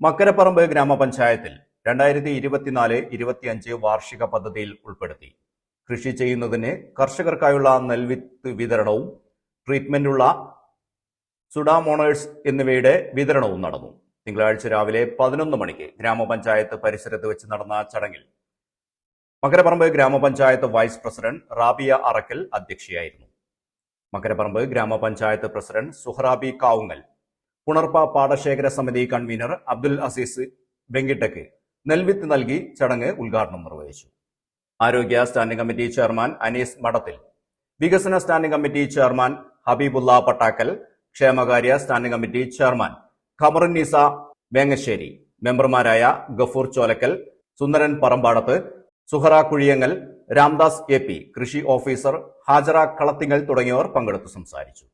മക്കരപ്പറമ്പ് ഗ്രാമപഞ്ചായത്തിൽ രണ്ടായിരത്തി ഇരുപത്തിനാല് ഇരുപത്തിയഞ്ച് വാർഷിക പദ്ധതിയിൽ ഉൾപ്പെടുത്തി. കൃഷി ചെയ്യുന്നതിന് കർഷകർക്കായുള്ള നെൽവിത്ത് വിതരണവും ട്രീറ്റ്മെന്റുള്ള സുഡാമോണേഴ്സ് എന്നിവയുടെ വിതരണവും നടന്നു. തിങ്കളാഴ്ച രാവിലെ പതിനൊന്ന് മണിക്ക് ഗ്രാമപഞ്ചായത്ത് പരിസരത്ത് വെച്ച് നടന്ന ചടങ്ങിൽ മകരപ്പറമ്പ് ഗ്രാമപഞ്ചായത്ത് വൈസ് പ്രസിഡന്റ് റാബിയ അറക്കൽ അധ്യക്ഷയായിരുന്നു. മകരപ്പറമ്പ് ഗ്രാമപഞ്ചായത്ത് പ്രസിഡന്റ് സുഹ്റാബി കാവുങ്ങൽ പുണർപ്പ പാടശേഖര സമിതി കൺവീനർ അബ്ദുൽ അസീസ് വെങ്കിട്ടക്ക് നെൽവിത്ത് നൽകി ചടങ്ങ് ഉദ്ഘാടനം നിർവഹിച്ചു. ആരോഗ്യ standing committee chairman Anees Madathil വികസന standing committee chairman Habeebulla Pattakkal ക്ഷേമകാര്യ standing committee chairman Khamarunneesa Vengasseri മെമ്പർമാരായ ഗഫൂർ ചോലക്കൽ സുന്ദരൻ പറമ്പാടത്ത് സുഹറ കുഴിയങ്ങൽ രാംദാസ് എ കൃഷി ഓഫീസർ ഹാജറ കളത്തിങ്ങൽ തുടങ്ങിയവർ പങ്കെടുത്ത് സംസാരിച്ചു.